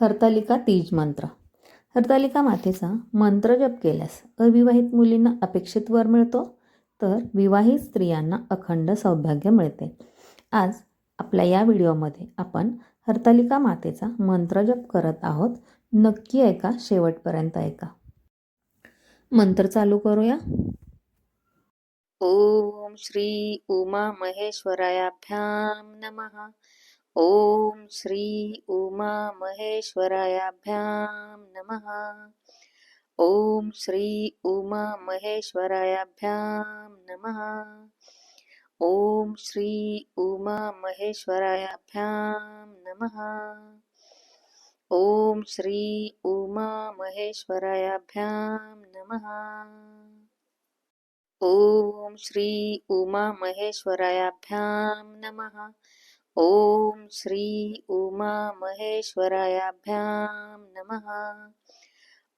हरतालिका तीज मंत्र. हरतालिका मातेचा मंत्र जप केल्यास अविवाहित मुलींना अपेक्षित वर मिळतो तर विवाहित स्त्रियांना अखंड सौभाग्य मिळते. आज आपल्या या व्हिडिओमध्ये आपण हरतालिका मातेचा मंत्र जप करत आहोत. नक्की ऐका शेवटपर्यंत ऐका. मंत्र चालू करूया. ओम श्री उमा महेश्वरायाभ्याम नमः. ॐ श्री उमामहेश्वरायाभ्यां नमः। ॐ श्री उमामहेश्वरायाभ्यां नमः। ॐ श्री उमामहेश्वरायाभ्यां नमः। ॐ श्री उमामहेश्वरायाभ्यां नमः। ॐ श्री उमामहेश्वरायाभ्यां नमः। ॐ श्री उमामहेश्वरायाभ्यां नमः।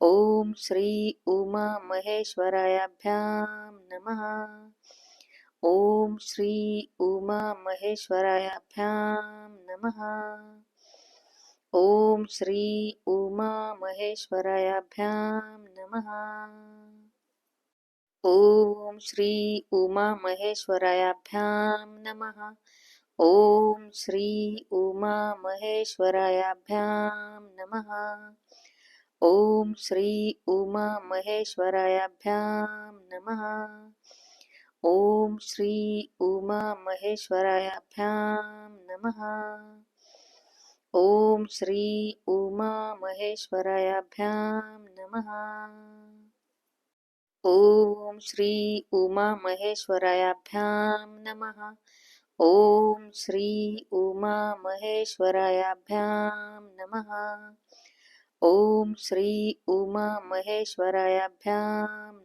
ॐ श्री उमामहेश्वरायाभ्यां नमः। ॐ श्री उमामहेश्वरायाभ्यां नमः। ॐ श्री उमामहेश्वरायाभ्यां नमः। ॐ श्री उमामहेश्वरायाभ्यां नमः। ॐ श्री उमामहेश्वरायाभ्यां नमः। ॐ श्री उमामहेश्वरायाभ्यां नमः। ॐ श्री उमामहेश्वरायाभ्यां नमः। ॐ श्री उमामहेश्वरायाभ्यां नमः। ॐ श्री उमामहेश्वरायाभ्यां नमः। ॐ श्री उमामहेश्वरायाभ्यां नमः। ॐ श्री उमामहेश्वरायाभ्यां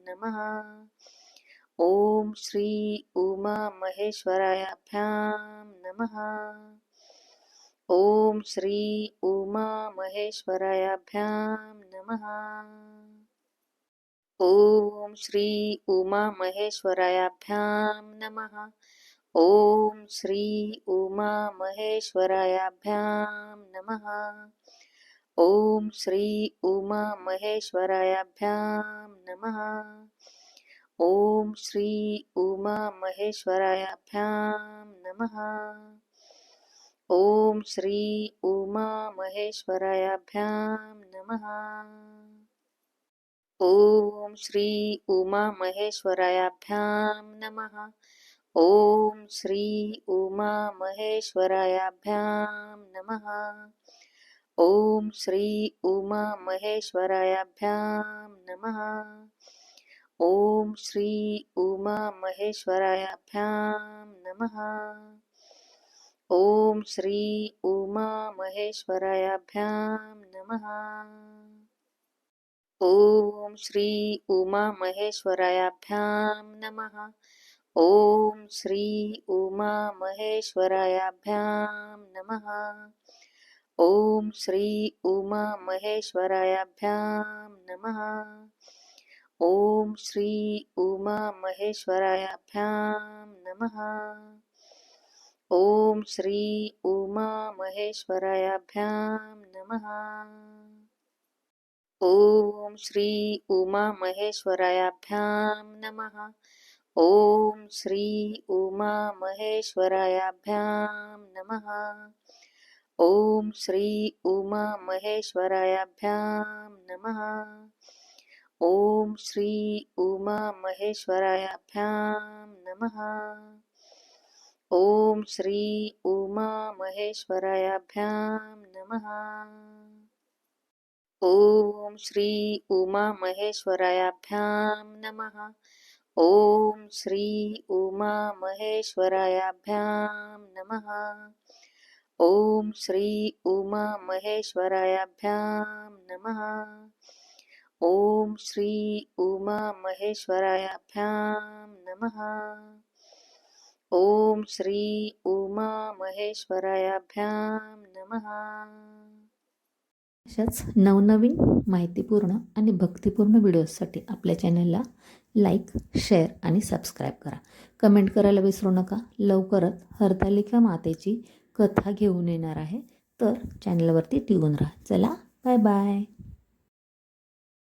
नमः। ॐ श्री उमामहेश्वरायाभ्यां नमः। ॐ श्री उमामहेश्वरायाभ्यां नमः। ॐ श्री उमामहेश्वरायाभ्यां नमः। ॐ श्री उमामहेश्वरायाभ्यां नमः। ॐ श्री उमामहेश्वरायाभ्यां नमः। ॐ श्री उमामहेश्वरायाभ्यां नमः। ॐ श्री उमामहेश्वरायाभ्यां नमः। ॐ श्री उमामहेश्वरायाभ्यां नमः। ॐ श्री उमामहेश्वरायाभ्यां नमः। ॐ श्री उमामहेश्वरायाभ्यां नमः। ॐ श्री उमामहेश्वरायाभ्यां नमः। ॐ श्री उमामहेश्वरायाभ्यां नमः। ॐ श्री उमामहेश्वरायाभ्यां नमः। ॐ श्री उमामहेश्वरायाभ्यां नमः। ॐ श्री उमामहेश्वरायाभ्यां नमः। ॐ श्री उमामहेश्वरायाभ्यां नमः। ॐ श्री उमामहेश्वरायाभ्यां नमः। ॐ श्री उमामहेश्वरायाभ्यां नमः। ॐ श्री उमामहेश्वरायाभ्यां नमः। ॐ श्री उमामहेश्वरायाभ्यां नमः। ॐ श्री उमामहेश्वरायाभ्यां नमः। ॐ श्री उमामहेश्वरायाभ्यां नमः। ॐ श्री उमामहेश्वरायाभ्यां नमः। ॐ श्री उमामहेश्वरायाभ्यां नमः। ॐ श्री उमामहेश्वरायाभ्यां नमः। ॐ श्री उमामहेश्वरायाभ्यां नमः। ॐ श्री उमामहेश्वरायाभ्यां नमः। अशाच नवनवीन माहितीपूर्ण आणि भक्तिपूर्ण व्हिडिओजसाठी आपल्या चॅनलला लाईक शेअर आणि सबस्क्राईब करा. कमेंट करायला विसरू नका. लवकरच हरतालिका मातेची कथा घेऊन येणार आहे. तर चॅनलवरती टिकून राहा. चला बाय बाय.